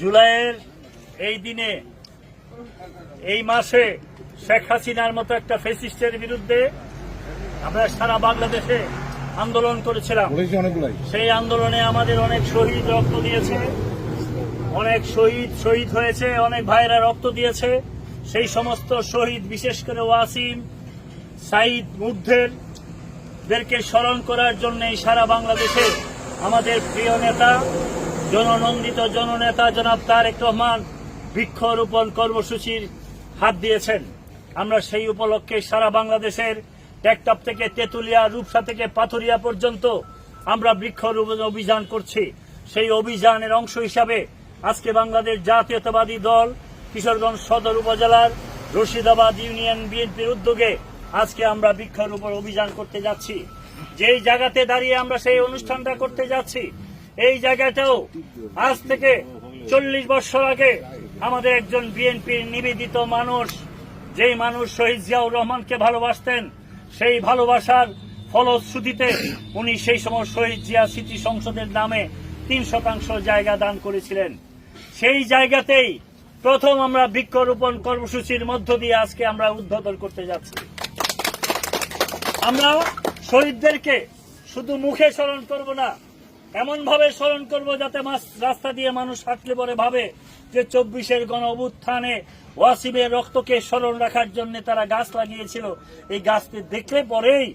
জুলাইয়ের এই দিনে এই মাসে শেখ হাসিনার মতো একটা ফেসিস্টের বিরুদ্ধে আমরা সারা বাংলাদেশে আন্দোলন করেছিলাম। সেই আন্দোলনে আমাদের অনেক শহীদ রক্ত দিয়েছে অনেক শহীদ শহীদ হয়েছে অনেক ভাইরা রক্ত দিয়েছে। সেই সমস্ত শহীদ বিশেষ করে ওয়াসিম সাইদ মুগ্ধের দেরকে স্মরণ করার জন্য সারা বাংলাদেশে আমাদের প্রিয় নেতা জননন্দিত জননেতা জনাব তারেক রহমান বৃক্ষরোপণ কর্মসূচির হাত দিয়েছেন। আমরা সেই উপলক্ষে সারা বাংলাদেশের টেকটপ থেকে তেতুলিয়া, রূপসা থেকে পাথুরিয়া পর্যন্ত আমরা বৃক্ষরোপণ অভিযান করছি। সেই অভিযানের অংশ হিসাবে আজকে বাংলাদেশ জাতীয়তাবাদী দল, কিশোরগঞ্জ সদর উপজেলার রশিদাবাদ ইউনিয়ন বিএনপির উদ্যোগে আজকে আমরা বৃক্ষরোপণ অভিযান করতে যাচ্ছি। যেই জায়গাতে দাঁড়িয়ে আমরা সেই অনুষ্ঠানটা করতে যাচ্ছি এই জায়গাটাও আজ থেকে চল্লিশ বছর আগে আমাদের একজন বিএনপির নিবেদিত মানুষ, যেই মানুষ শহীদ জিয়াউর রহমানকে ভালোবাসতেন, সেই ভালোবাসার ফলশ্রুতিতে উনি সেই সময় শহীদ জিয়া স্মৃতি সংসদের নামে তিন শতাংশ জায়গা দান করেছিলেন। সেই জায়গাতেই প্রথম আমরা বৃক্ষরোপণ কর্মসূচির মধ্য দিয়ে আজকে আমরা উদ্বোধন করতে যাচ্ছি। আমরা শহীদদেরকে শুধু মুখে স্মরণ করব না এমন ভাবে স্মরণ করব যাতে রাস্তা দিয়ে মানুষ হাঁটলে পরে ভাবে যে চব্বিশের গণ অভ্যুত্থানে ওয়াসিমের রক্তকে স্মরণ রাখার জন্য তারা গাছ লাগিয়েছিল। এই গাছটি দেখলে পরেই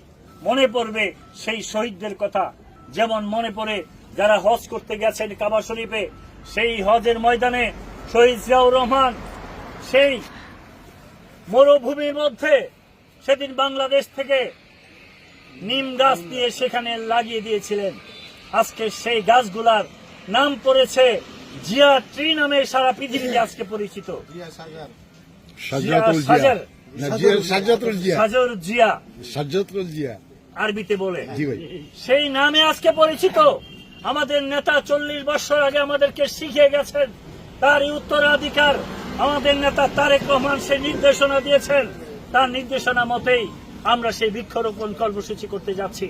মনে পড়বে সেই শহীদদের কথা। যেমন মনে পড়ে যারা হজ করতে গেছেন কাবা শরীফে, সেই হজের ময়দানে শহীদ জিয়াউর রহমান, সেই মরুভূমির মধ্যে সেদিন বাংলাদেশ থেকে নিম গাছ দিয়ে সেখানে লাগিয়ে দিয়েছিলেন। আজকে সেই গাছগুলার নাম পড়েছে জিয়া ট্রি নামে সারা পৃথিবীতে আজকে পরিচিত। আরবিতে বলে। সেই নামে আজকে পরিচিত। আমাদের নেতা চল্লিশ বছর আগে আমাদেরকে শিখিয়ে গেছেন। তারই উত্তরাধিকার আমাদের নেতা তারেক রহমান সেই নির্দেশনা দিয়েছেন। তার নির্দেশনা মতেই আমরা সেই বৃক্ষরোপণ কর্মসূচি করতে যাচ্ছি।